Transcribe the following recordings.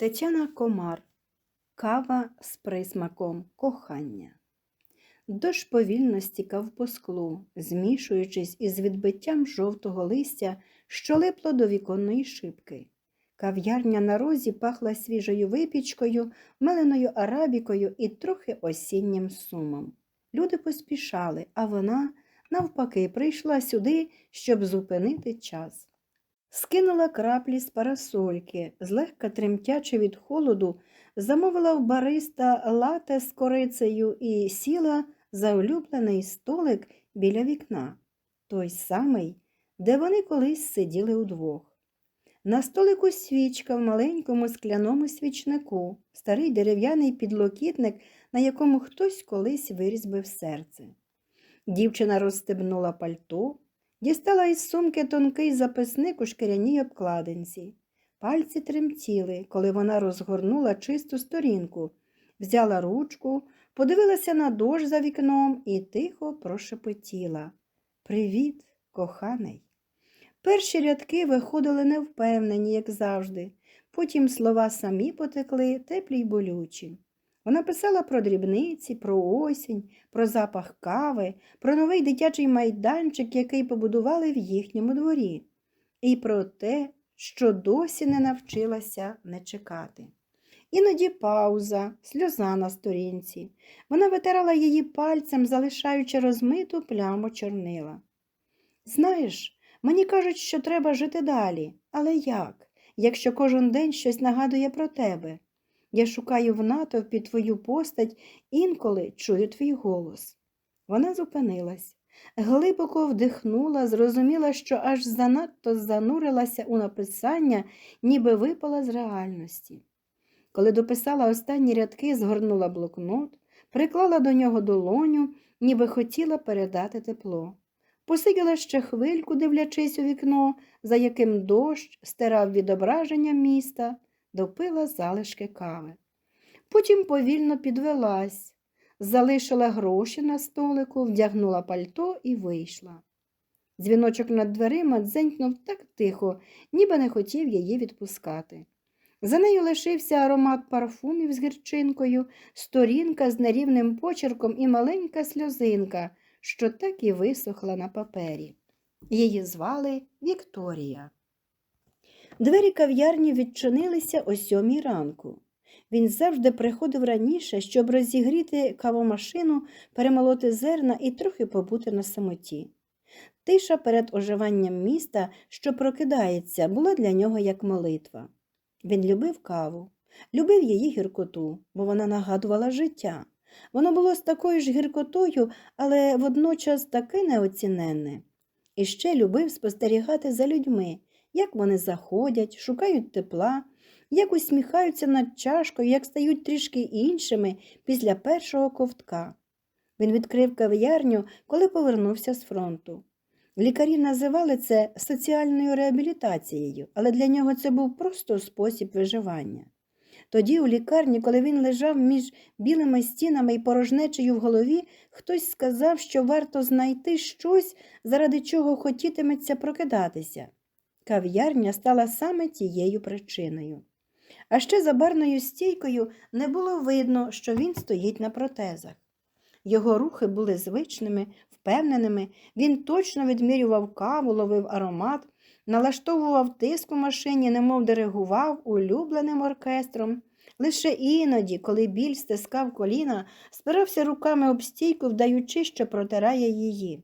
Тетяна Комар. Кава з присмаком кохання. Дощ повільно стікав по склу, змішуючись із відбиттям жовтого листя, що липло до віконної шибки. Кав'ярня на розі пахла свіжою випічкою, меленою арабікою і трохи осіннім сумом. Люди поспішали, а вона, навпаки, прийшла сюди, щоб зупинити час. Скинула краплі з парасольки, злегка тремтячи від холоду, замовила в бариста лате з корицею і сіла за улюблений столик біля вікна, той самий, де вони колись сиділи удвох. На столику свічка в маленькому скляному свічнику, старий дерев'яний підлокітник, на якому хтось колись вирізбив серце. Дівчина розстебнула пальто, дістала із сумки тонкий записник у шкіряній обкладинці. Пальці тремтіли, коли вона розгорнула чисту сторінку, взяла ручку, подивилася на дощ за вікном і тихо прошепотіла. Привіт, коханий. Перші рядки виходили невпевнені, як завжди. Потім слова самі потекли, теплі й болючі. Вона писала про дрібниці, про осінь, про запах кави, про новий дитячий майданчик, який побудували в їхньому дворі, і про те, що досі не навчилася не чекати. Іноді пауза, сльоза на сторінці. Вона витирала її пальцем, залишаючи розмиту пляму чорнила. Знаєш, мені кажуть, що треба жити далі, але як, якщо кожен день щось нагадує про тебе? Я шукаю в натовпі твою постать, інколи чую твій голос. Вона зупинилась, глибоко вдихнула, зрозуміла, що аж занадто занурилася у написання, ніби випала з реальності. Коли дописала останні рядки, згорнула блокнот, приклала до нього долоню, ніби хотіла передати тепло. Посиділа ще хвильку, дивлячись у вікно, за яким дощ стирав відображення міста, допила залишки кави. Потім повільно підвелась, залишила гроші на столику, вдягнула пальто і вийшла. Дзвіночок над дверима дзенькнув так тихо, ніби не хотів її відпускати. За нею лишився аромат парфумів з гірчинкою, сторінка з нерівним почерком і маленька сльозинка, що так і висохла на папері. Її звали Вікторія. Двері кав'ярні відчинилися о сьомій ранку. Він завжди приходив раніше, щоб розігріти кавомашину, перемолоти зерна і трохи побути на самоті. Тиша перед оживанням міста, що прокидається, була для нього як молитва. Він любив каву, любив її гіркоту, бо вона нагадувала життя. Воно було з такою ж гіркотою, але водночас таке неоціненне. І ще любив спостерігати за людьми, як вони заходять, шукають тепла, як усміхаються над чашкою, як стають трішки іншими після першого ковтка. Він відкрив кав'ярню, коли повернувся з фронту. Лікарі називали це соціальною реабілітацією, але для нього це був просто спосіб виживання. Тоді, у лікарні, коли він лежав між білими стінами і порожнечею в голові, хтось сказав, що варто знайти щось, заради чого хотітиметься прокидатися. Кав'ярня стала саме тією причиною. А ще за барною стійкою не було видно, що він стоїть на протезах. Його рухи були звичними, впевненими, він точно відмірював каву, ловив аромат, налаштовував тиск у машині, немов диригував улюбленим оркестром. Лише іноді, коли біль стискав коліна, спирався руками об стійку, вдаючи, що протирає її.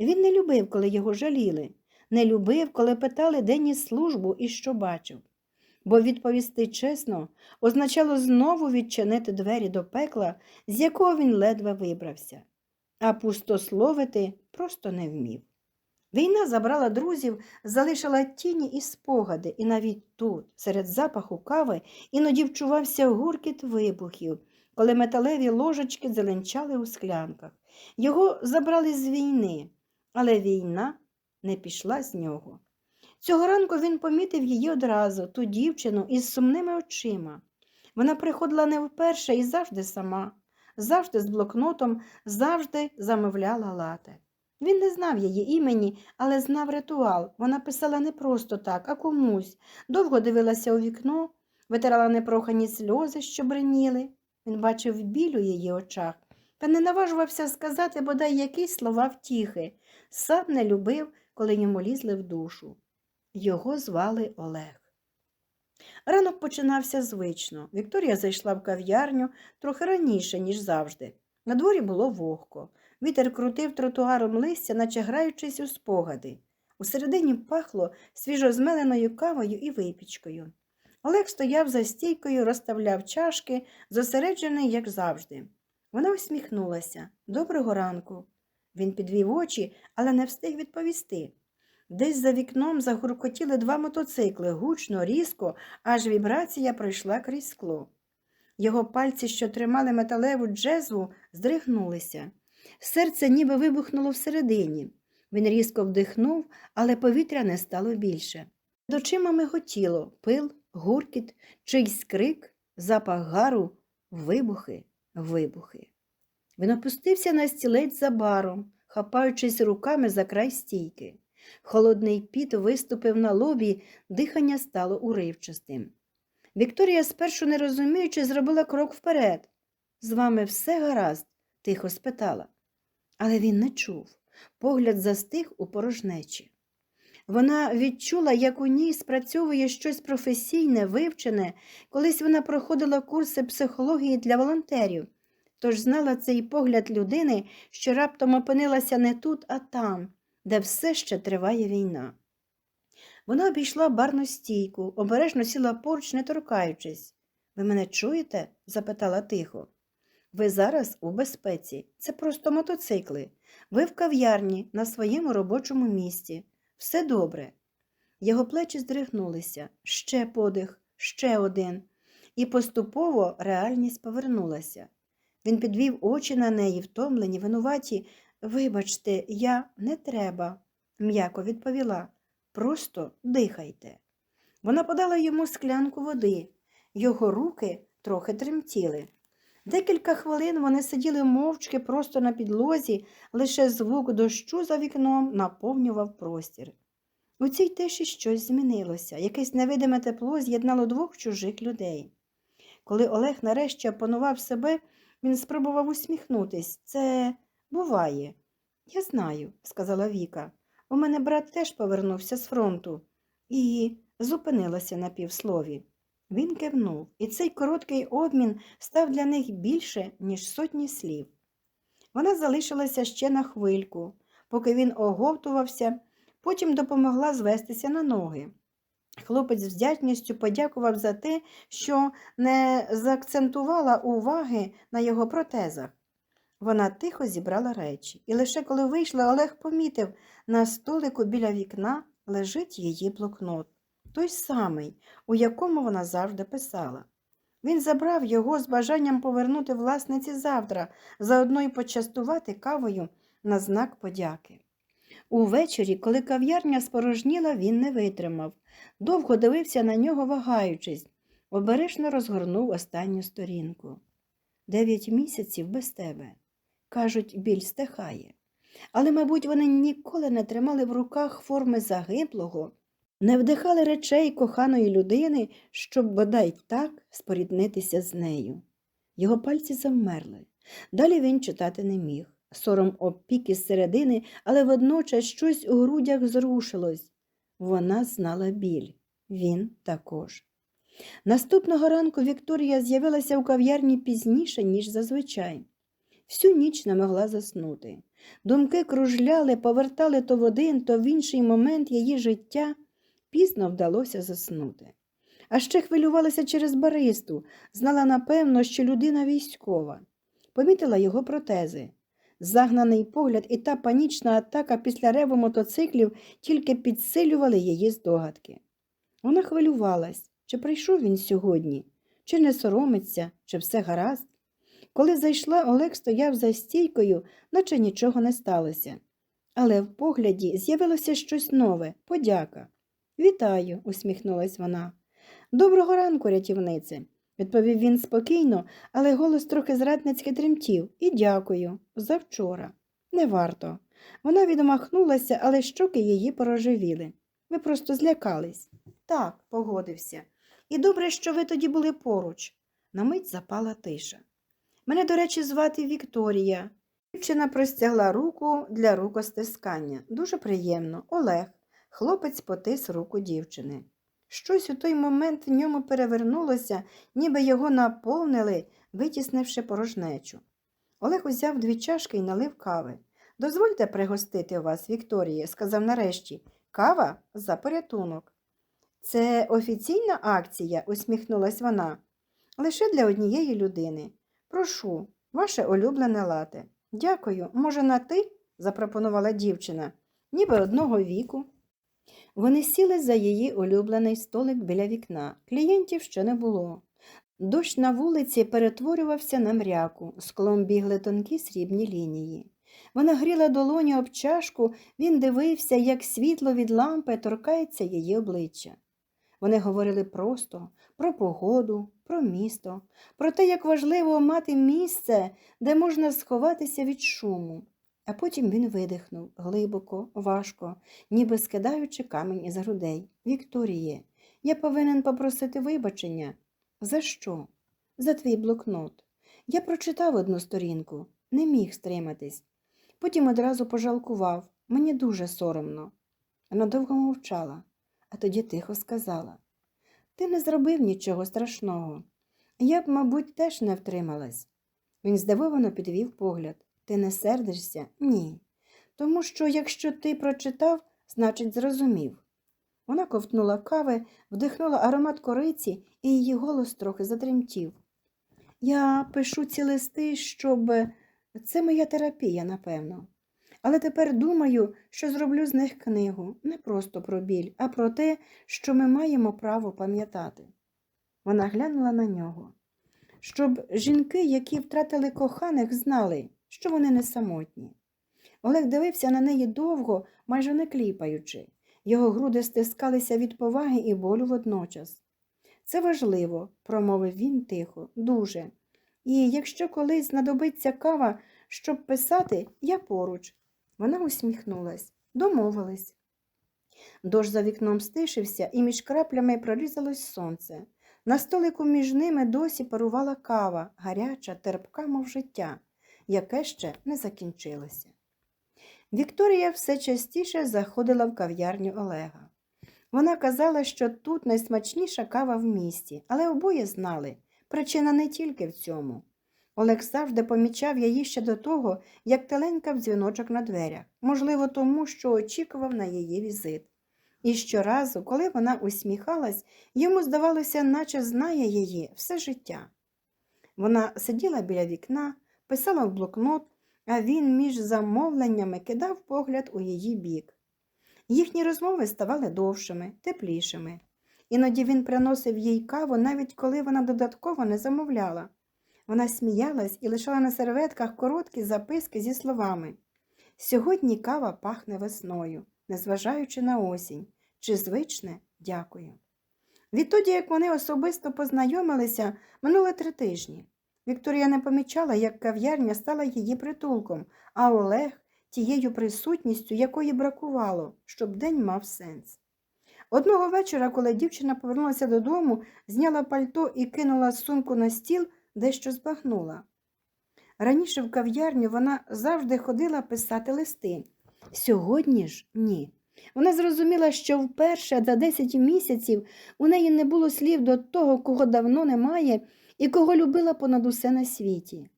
Він не любив, коли його жаліли, не любив, коли питали денні службу і що бачив. Бо відповісти чесно означало знову відчинити двері до пекла, з якого він ледве вибрався, а пустословити просто не вмів. Війна забрала друзів, залишила тіні і спогади, і навіть тут, серед запаху кави, іноді вчувався гуркіт вибухів, коли металеві ложечки зеленчали у склянках. Його забрали з війни, але війна не пішла з нього. Цього ранку він помітив її одразу, ту дівчину із сумними очима. Вона приходила не вперше і завжди сама, завжди з блокнотом, завжди замовляла лате. Він не знав її імені, але знав ритуал. Вона писала не просто так, а комусь. Довго дивилася у вікно, витирала непрохані сльози, що бриніли. Він бачив біль у її очах, та не наважувався сказати бодай якісь слова втіхи. Сам не любив, коли йому лізли в душу. Його звали Олег. Ранок починався звично. Вікторія зайшла в кав'ярню трохи раніше, ніж завжди. На дворі було вогко. Вітер крутив тротуаром листя, наче граючись у спогади. Усередині пахло свіжозмеленою кавою і випічкою. Олег стояв за стійкою, розставляв чашки, зосереджений, як завжди. Вона усміхнулася. Доброго ранку. Він підвів очі, але не встиг відповісти. Десь за вікном загуркотіли два мотоцикли, гучно, різко, аж вібрація пройшла крізь скло. Його пальці, що тримали металеву джезву, здригнулися. Серце ніби вибухнуло всередині. Він різко вдихнув, але повітря не стало більше. До очима миготіло пил, гуркіт, чийсь крик, запах гару, вибухи, вибухи. Він опустився на стілець за баром, хапаючись руками за край стійки. Холодний піт виступив на лобі, дихання стало уривчастим. Вікторія, спершу не розуміючи, зробила крок вперед. З вами все гаразд? тихо спитала. Але він не чув. Погляд застиг у порожнечі. Вона відчула, як у ній спрацьовує щось професійне, вивчене, колись вона проходила курси психології для волонтерів, тож знала цей погляд людини, що раптом опинилася не тут, а там, де все ще триває війна. Вона обійшла барну стійку, обережно сіла поруч, не торкаючись. Ви мене чуєте? запитала тихо. Ви зараз у безпеці. Це просто мотоцикли. Ви в кав'ярні на своєму робочому місці. Все добре. Його плечі здригнулися. Ще подих, ще один. І поступово реальність повернулася. Він підвів очі на неї, втомлені, винуваті. Вибачте, я не треба, м'яко відповіла. Просто дихайте. Вона подала йому склянку води. Його руки трохи тремтіли. Декілька хвилин вони сиділи мовчки просто на підлозі, лише звук дощу за вікном наповнював простір. У цій тиші щось змінилося, якесь невидиме тепло з'єднало двох чужих людей. Коли Олег нарешті опанував себе, він спробував усміхнутись. Це буває. Я знаю, сказала Віка. У мене брат теж повернувся з фронту і зупинилася на півслові. Він кивнув, і цей короткий обмін став для них більше, ніж сотні слів. Вона залишилася ще на хвильку, поки він оговтувався, потім допомогла звестися на ноги. Хлопець з вдячністю подякував за те, що не заакцентувала уваги на його протезах. Вона тихо зібрала речі, і лише коли вийшла, Олег помітив, на столику біля вікна лежить її блокнот, той самий, у якому вона завжди писала. Він забрав його з бажанням повернути власниці завтра, заодно й почастувати кавою на знак подяки. Увечері, коли кав'ярня спорожніла, він не витримав. Довго дивився на нього, вагаючись, обережно розгорнув останню сторінку. Дев'ять місяців без тебе. Кажуть, біль стихає. Але, мабуть, вони ніколи не тримали в руках форми загиблого, не вдихали речей коханої людини, щоб бодай так споріднитися з нею. Його пальці завмерли. Далі він читати не міг. Сором обпік із середини, але водночас щось у грудях зрушилось. Вона знала біль, він також. Наступного ранку Вікторія з'явилася у кав'ярні пізніше, ніж зазвичай. Всю ніч не могла заснути. Думки кружляли, повертали то в один, то в інший момент її життя пізно вдалося заснути. А ще хвилювалася через баристу, знала напевно, що людина військова. Помітила його протези. Загнаний погляд і та панічна атака після реву мотоциклів тільки підсилювали її здогадки. Вона хвилювалась, чи прийшов він сьогодні, чи не соромиться, чи все гаразд. Коли зайшла, Олег стояв за стійкою, наче нічого не сталося. Але в погляді з'явилося щось нове подяка. Вітаю, усміхнулась вона. Доброго ранку, рятівнице, відповів він спокійно, але голос трохи зрадницьки тремтів. І дякую. Завчора. Не варто. Вона відмахнулася, але щоки її порожевіли. Ви просто злякались. Так, погодився. І добре, що ви тоді були поруч. На мить запала тиша. Мене, до речі, звати Вікторія. Дівчина простягла руку для рукостискання. Дуже приємно. Олег. Хлопець потис руку дівчини. Щось у той момент в ньому перевернулося, ніби його наповнили, витіснивши порожнечу. Олег узяв дві чашки і налив кави. Дозвольте пригостити вас, Вікторія, сказав нарешті. Кава за порятунок. Це офіційна акція, усміхнулась вона. Лише для однієї людини. Прошу, ваше улюблене лате. Дякую. Може, на ти? запропонувала дівчина, ніби одного віку. Вони сіли за її улюблений столик біля вікна. Клієнтів ще не було. Дощ на вулиці перетворювався на мряку, склом бігли тонкі срібні лінії. Вона гріла долоні об чашку, він дивився, як світло від лампи торкається її обличчя. Вони говорили просто про погоду, про місто, про те, як важливо мати місце, де можна сховатися від шуму. А потім він видихнув глибоко, важко, ніби скидаючи камінь із грудей. Вікторіє, я повинен попросити вибачення. За що? За твій блокнот. Я прочитав одну сторінку, не міг стриматись. Потім одразу пожалкував. Мені дуже соромно. Вона довго мовчала, а тоді тихо сказала Ти не зробив нічого страшного. Я б, мабуть, теж не втрималась. Він здивовано підвів погляд. Ти не сердишся? Ні. Тому що, якщо ти прочитав, значить, зрозумів. Вона ковтнула кави, вдихнула аромат кориці, і її голос трохи затремтів. Я пишу ці листи, щоб. Це моя терапія, напевно. Але тепер думаю, що зроблю з них книгу не просто про біль, а про те, що ми маємо право пам'ятати. Вона глянула на нього. Щоб жінки, які втратили коханих, знали, що вони не самотні. Олег дивився на неї довго, майже не кліпаючи. Його груди стискалися від поваги і болю водночас. Це важливо, промовив він тихо, дуже. І якщо колись знадобиться кава, щоб писати, я поруч. Вона усміхнулась, домовились. Дощ за вікном стишився, і між краплями прорізалось сонце. На столику між ними досі парувала кава, гаряча, терпка, мов життя, яке ще не закінчилося. Вікторія все частіше заходила в кав'ярню Олега. Вона казала, що тут найсмачніша кава в місті, але обоє знали, причина не тільки в цьому. Олег завжди помічав її ще до того, як теленькав дзвіночок на дверях, можливо, тому, що очікував на її візит. І щоразу, коли вона усміхалась, йому здавалося, наче знає її все життя. Вона сиділа біля вікна, писала в блокнот, а він між замовленнями кидав погляд у її бік. Їхні розмови ставали довшими, теплішими. Іноді він приносив їй каву, навіть коли вона додатково не замовляла. Вона сміялась і лишала на серветках короткі записки зі словами Сьогодні кава пахне весною, незважаючи на осінь, чи звичне дякую. Відтоді, як вони особисто познайомилися, минуло три тижні. Вікторія не помічала, як кав'ярня стала її притулком, а Олег тією присутністю, якої бракувало, щоб день мав сенс. Одного вечора, коли дівчина повернулася додому, зняла пальто і кинула сумку на стіл, дещо збагнула. Раніше в кав'ярню вона завжди ходила писати листи. Сьогодні ж ні. Вона зрозуміла, що вперше за 10 місяців у неї не було слів до того, кого давно немає і кого любила понад усе на світі.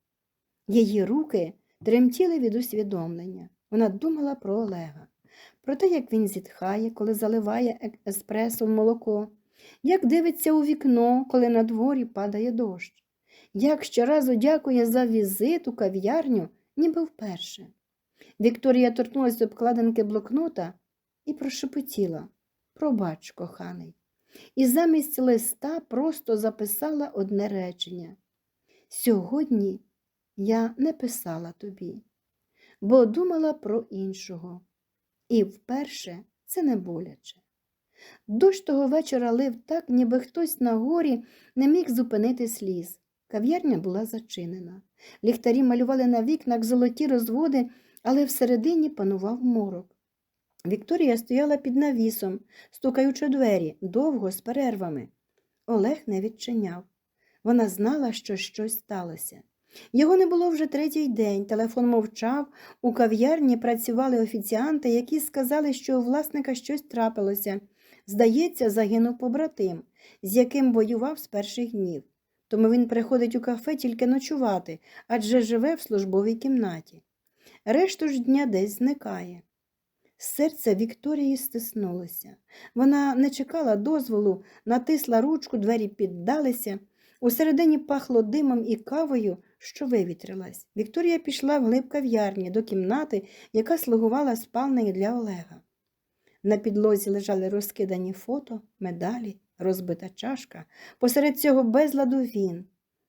Її руки тремтіли від усвідомлення. Вона думала про Олега, про те, як він зітхає, коли заливає еспресо в молоко, як дивиться у вікно, коли на дворі падає дощ, як щоразу дякує за візит у кав'ярню, ніби вперше. Вікторія торкнулася обкладинки блокнота і прошепотіла Пробач, коханий. І замість листа просто записала одне речення. Сьогодні я не писала тобі, бо думала про іншого. І вперше це не боляче. Дощ того вечора лив так, ніби хтось на горі не міг зупинити сліз. Кав'ярня була зачинена. Ліхтарі малювали на вікнах золоті розводи, але всередині панував морок. Вікторія стояла під навісом, стукаючи двері, довго з перервами. Олег не відчиняв. Вона знала, що щось сталося. Його не було вже третій день, телефон мовчав, у кав'ярні працювали офіціанти, які сказали, що у власника щось трапилося. Здається, загинув побратим, з яким воював з перших днів. Тому він приходить у кафе тільки ночувати, адже живе в службовій кімнаті. Решту ж дня десь зникає. Серце Вікторії стиснулося. Вона не чекала дозволу, натисла ручку, двері піддалися. Усередині пахло димом і кавою, що вивітрилась. Вікторія пішла вглиб кав'ярні до кімнати, яка слугувала спальнею для Олега. На підлозі лежали розкидані фото, медалі, розбита чашка. Посеред цього безладу він.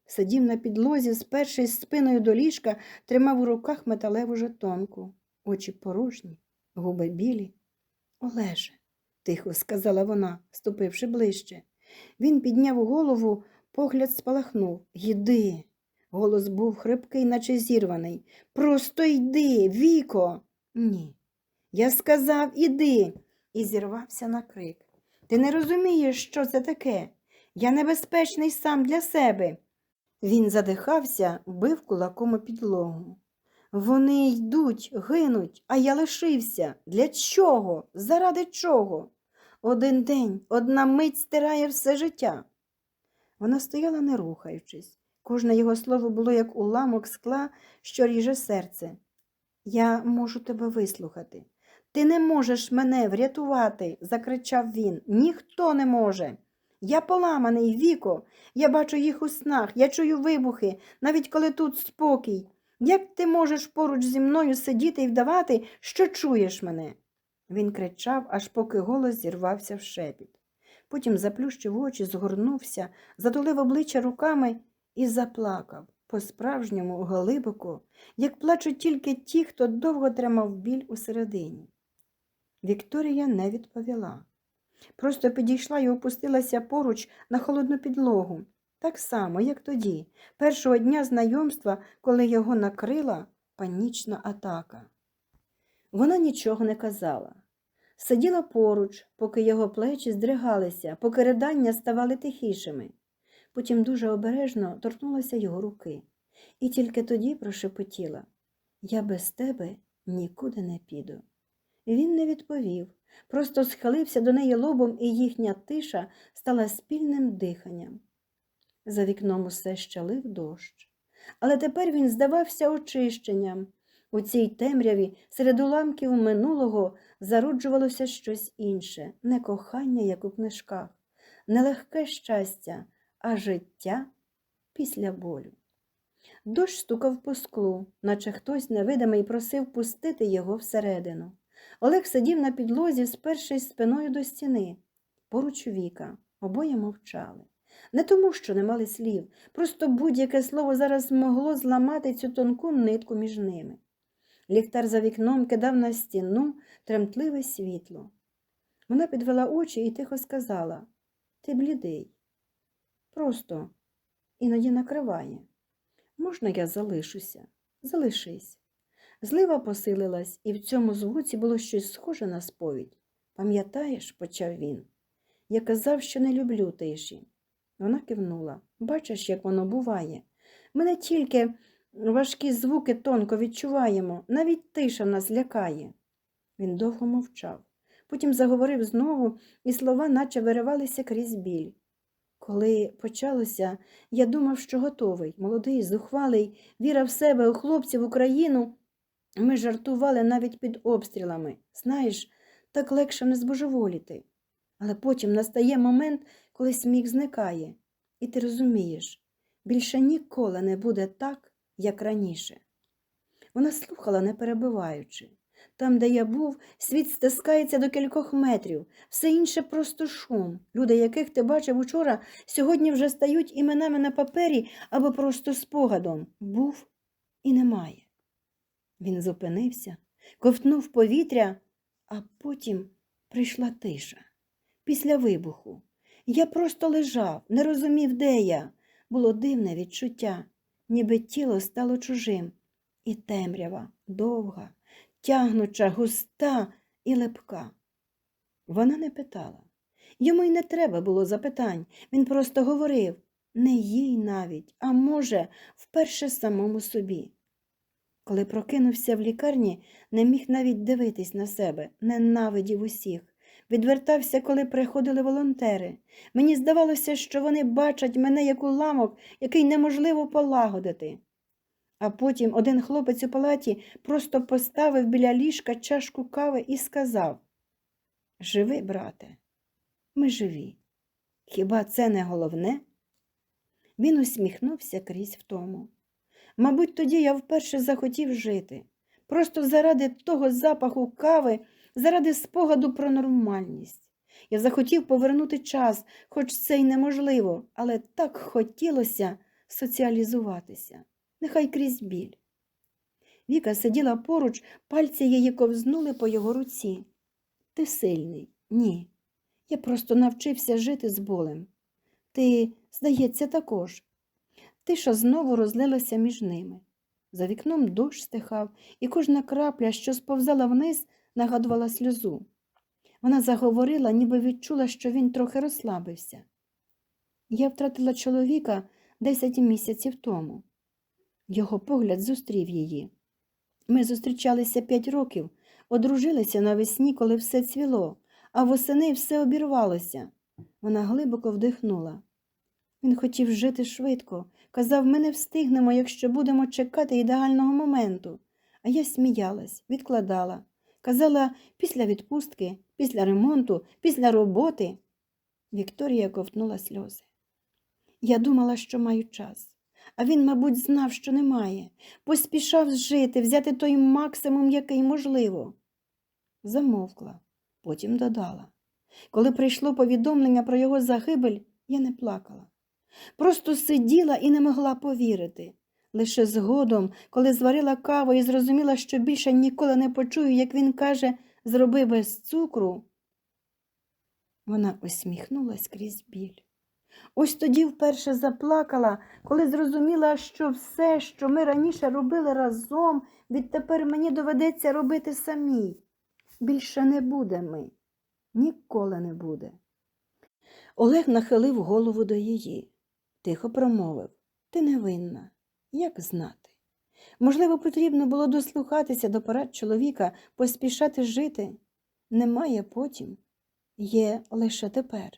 Сидів на підлозі, спершись спиною до ліжка, тримав у руках металеву жетонку. Очі порожні, губи білі. Олеже, тихо сказала вона, ступивши ближче. Він підняв голову, погляд спалахнув. Йди. Голос був хрипкий, наче зірваний. Просто йди, Віко. Ні. Я сказав іди, і зірвався на крик. Ти не розумієш, що це таке? Я небезпечний сам для себе. Він задихався, бив кулаком у підлогу. Вони йдуть, гинуть, а я лишився. Для чого? Заради чого? Один день, одна мить стирає все життя. Вона стояла, не рухаючись. Кожне його слово було як уламок скла, що ріже серце. Я можу тебе вислухати. Ти не можеш мене врятувати, закричав він. Ніхто не може. Я поламаний, Віко. Я бачу їх у снах, я чую вибухи, навіть коли тут спокій. Як ти можеш поруч зі мною сидіти і вдавати, що чуєш мене? Він кричав, аж поки голос зірвався в шепіт. Потім заплющив очі, згорнувся, затулив обличчя руками і заплакав по-справжньому глибоко, як плачуть тільки ті, хто довго тримав біль усередині. Вікторія не відповіла. Просто підійшла і опустилася поруч на холодну підлогу, так само, як тоді, першого дня знайомства, коли його накрила панічна атака. Вона нічого не казала. Сиділа поруч, поки його плечі здригалися, поки ридання ставали тихішими. Потім дуже обережно торкнулася його руки, і тільки тоді прошепотіла Я без тебе нікуди не піду. Він не відповів, просто схилився до неї лобом, і їхня тиша стала спільним диханням. За вікном усе ще лив дощ. Але тепер він здавався очищенням. У цій темряві серед уламків минулого зароджувалося щось інше, не кохання, як у книжках, не легке щастя, а життя після болю. Дощ стукав по склу, наче хтось невидимий просив пустити його всередину. Олег сидів на підлозі, спершись спиною до стіни. Поруч Віка, обоє мовчали. Не тому, що не мали слів, просто будь-яке слово зараз могло зламати цю тонку нитку між ними. Ліхтар за вікном кидав на стіну тремтливе світло. Вона підвела очі і тихо сказала Ти блідий. Просто іноді накриває. Можна, я залишуся? Залишись. Злива посилилась, і в цьому звуці було щось схоже на сповідь. Пам'ятаєш, почав він. Я казав, що не люблю тиші. Вона кивнула. Бачиш, як воно буває. Ми не тільки важкі звуки тонко відчуваємо, навіть тиша нас лякає. Він довго мовчав. Потім заговорив знову, і слова наче виривалися крізь біль. Коли почалося, я думав, що готовий, молодий, зухвалий, віра в себе, у хлопців, Україну. Ми жартували навіть під обстрілами. Знаєш, так легше не збожеволіти. Але потім настає момент, коли сміх зникає, і ти розумієш, більше ніколи не буде так, як раніше. Вона слухала, не перебиваючи. Там, де я був, світ стискається до кількох метрів, все інше просто шум. Люди, яких ти бачив учора, сьогодні вже стають іменами на папері або просто спогадом. Був і немає. Він зупинився, ковтнув повітря, а потім прийшла тиша. Після вибуху. Я просто лежав, не розумів, де я. Було дивне відчуття, ніби тіло стало чужим. І темрява довга, тягнуча, густа і лепка. Вона не питала. Йому й не треба було запитань. Він просто говорив не їй навіть, а може, вперше самому собі. Коли прокинувся в лікарні, не міг навіть дивитись на себе, ненавидів усіх. Відвертався, коли приходили волонтери. Мені здавалося, що вони бачать мене як уламок, який неможливо полагодити. А потім один хлопець у палаті просто поставив біля ліжка чашку кави і сказав Живи, брате, ми живі. Хіба це не головне? Він усміхнувся крізь втому. Мабуть, тоді я вперше захотів жити, просто заради того запаху кави, заради спогаду про нормальність. Я захотів повернути час, хоч це й неможливо, але так хотілося соціалізуватися, нехай крізь біль. Віка сиділа поруч, пальці її ковзнули по його руці. Ти сильний? Ні. Я просто навчився жити з болем. Ти, здається, також. Тиша знову розлилася між ними. За вікном дощ стихав, і кожна крапля, що сповзала вниз, нагадувала сльозу. Вона заговорила, ніби відчула, що він трохи розслабився. Я втратила чоловіка десять місяців тому. Його погляд зустрів її. Ми зустрічалися п'ять років, одружилися навесні, коли все цвіло, а восени все обірвалося. Вона глибоко вдихнула. Він хотів жити швидко, казав, ми не встигнемо, якщо будемо чекати ідеального моменту. А я сміялась, відкладала. Казала після відпустки, після ремонту, після роботи. Вікторія ковтнула сльози. Я думала, що маю час, а він, мабуть, знав, що немає, поспішав жити, взяти той максимум, який можливо. Замовкла, потім додала. Коли прийшло повідомлення про його загибель, я не плакала. Просто сиділа і не могла повірити. Лише згодом, коли зварила каву і зрозуміла, що більше ніколи не почую, як він каже, зроби без цукру. Вона усміхнулась крізь біль. Ось тоді вперше заплакала, коли зрозуміла, що все, що ми раніше робили разом, відтепер мені доведеться робити самій. Більше не буде ми, ніколи не буде. Олег нахилив голову до її, тихо промовив Ти невинна, як знати. Можливо, потрібно було дослухатися до порад чоловіка, поспішати жити. Немає потім, є лише тепер.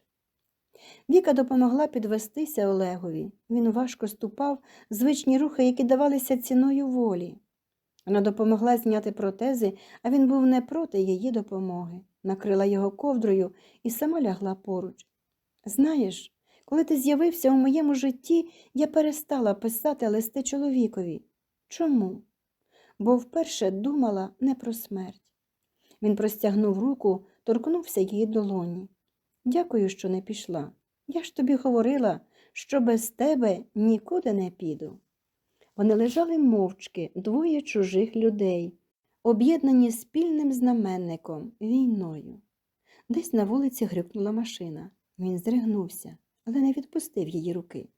Віка допомогла підвестися Олегові. Він важко ступав, звичні рухи, які давалися ціною волі. Вона допомогла зняти протези, а він був не проти її допомоги, накрила його ковдрою і сама лягла поруч. Знаєш, коли ти з'явився у моєму житті, я перестала писати листи чоловікові. Чому? Бо вперше думала не про смерть. Він простягнув руку, торкнувся її долоні. Дякую, що не пішла. Я ж тобі говорила, що без тебе нікуди не піду. Вони лежали мовчки двоє чужих людей, об'єднані спільним знаменником війною. Десь на вулиці грюкнула машина. Він здригнувся, але не відпустив її руки.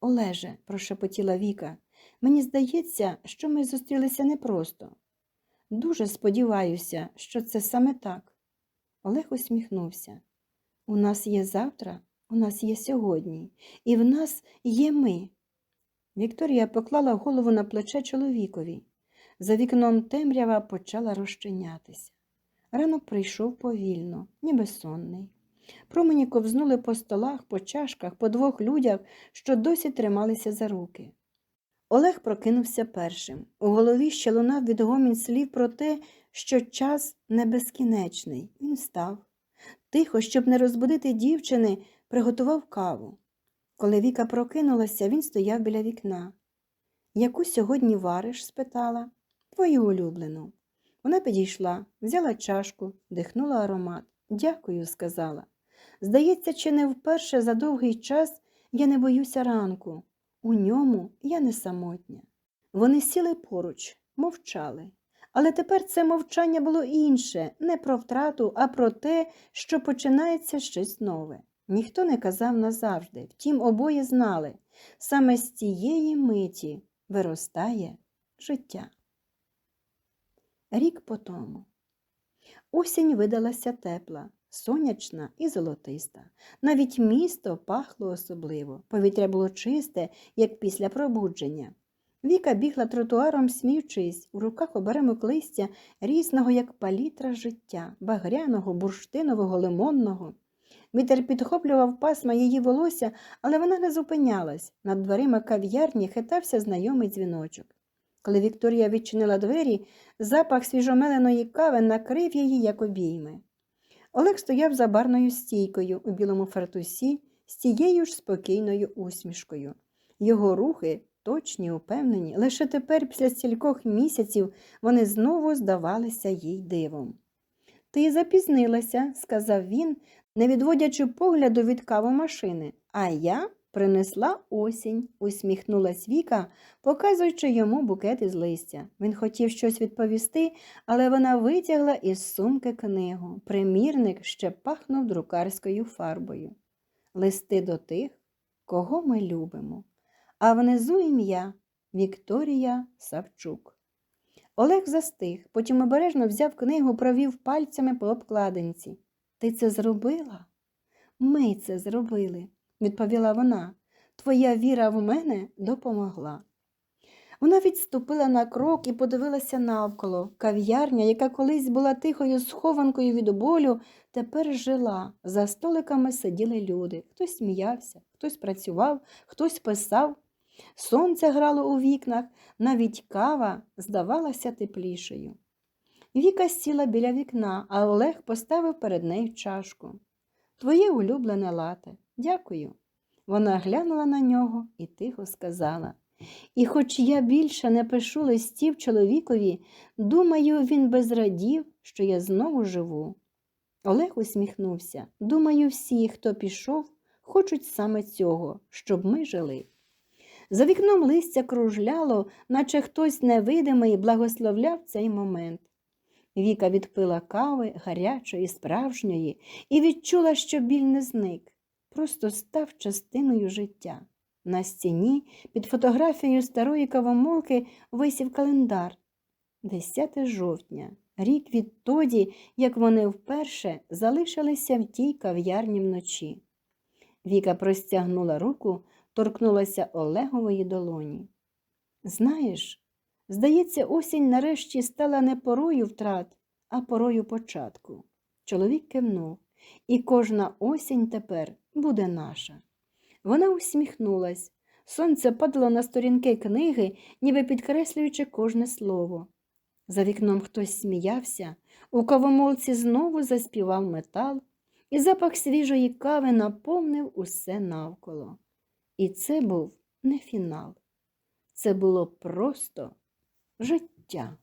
Олеже, прошепотіла Віка, мені здається, що ми зустрілися непросто. Дуже сподіваюся, що це саме так. Олег усміхнувся. У нас є завтра, у нас є сьогодні, і в нас є ми. Вікторія поклала голову на плече чоловікові. За вікном темрява почала розчинятися. Ранок прийшов повільно, ніби сонний. Промені ковзнули по столах, по чашках, по двох людях, що досі трималися за руки. Олег прокинувся першим. У голові ще лунав відгомін слів про те, що час не безкінечний. Він став. Тихо, щоб не розбудити дівчини, приготував каву. Коли Віка прокинулася, він стояв біля вікна. Яку сьогодні вариш? спитала. Твою улюблену. Вона підійшла, взяла чашку, дихнула аромат. Дякую, сказала. Здається, чи не вперше за довгий час я не боюся ранку. У ньому я не самотня. Вони сіли поруч, мовчали. Але тепер це мовчання було інше, не про втрату, а про те, що починається щось нове. Ніхто не казав назавжди, втім, обоє знали саме з цієї миті виростає життя. Рік по тому. Осінь видалася тепла, сонячна і золотиста. Навіть місто пахло особливо. Повітря було чисте, як після пробудження. Віка бігла тротуаром, сміючись, у руках оберемок листя різного, як палітра життя, багряного, бурштинового, лимонного. Вітер підхоплював пасма її волосся, але вона не зупинялась. Над дверима кав'ярні хитався знайомий дзвіночок. Коли Вікторія відчинила двері, запах свіжомеленої кави накрив її, як обійми. Олег стояв за барною стійкою у білому фартусі з тією ж спокійною усмішкою. Його рухи, точні, упевнені, лише тепер, після стількох місяців, вони знову здавалися їй дивом. Ти запізнилася, сказав він, не відводячи погляду від кавомашини, а я принесла осінь, усміхнулась Віка, показуючи йому букет із листя. Він хотів щось відповісти, але вона витягла із сумки книгу. Примірник ще пахнув друкарською фарбою. Листи до тих, кого ми любимо. А внизу ім'я Вікторія Савчук. Олег застиг, потім обережно взяв книгу, провів пальцями по обкладинці. Ти це зробила? Ми це зробили, відповіла вона. Твоя віра в мене допомогла. Вона відступила на крок і подивилася навколо. Кав'ярня, яка колись була тихою схованкою від болю, тепер жила. За столиками сиділи люди. Хтось сміявся, хтось працював, хтось писав. Сонце грало у вікнах, навіть кава здавалася теплішою. Віка сіла біля вікна, а Олег поставив перед нею чашку. Твоє улюблене лате. Дякую. Вона глянула на нього і тихо сказала. І хоч я більше не пишу листів чоловікові, думаю, він би зрадів, що я знову живу. Олег усміхнувся. Думаю, всі, хто пішов, хочуть саме цього, щоб ми жили. За вікном листя кружляло, наче хтось невидимий благословляв цей момент. Віка відпила кави гарячої, справжньої, і відчула, що біль не зник, просто став частиною життя. На стіні під фотографією старої кавомолки висів календар 10 жовтня, рік відтоді, як вони вперше залишилися в тій кав'ярні вночі. Віка простягнула руку, торкнулася Олегової долоні. Знаєш, здається, осінь нарешті стала не порою втрат, а порою початку. Чоловік кивнув, і кожна осінь тепер буде наша. Вона усміхнулась. Сонце падало на сторінки книги, ніби підкреслюючи кожне слово. За вікном хтось сміявся, у кавомолці знову заспівав метал, і запах свіжої кави наповнив усе навколо. І це був не фінал, це було просто життя.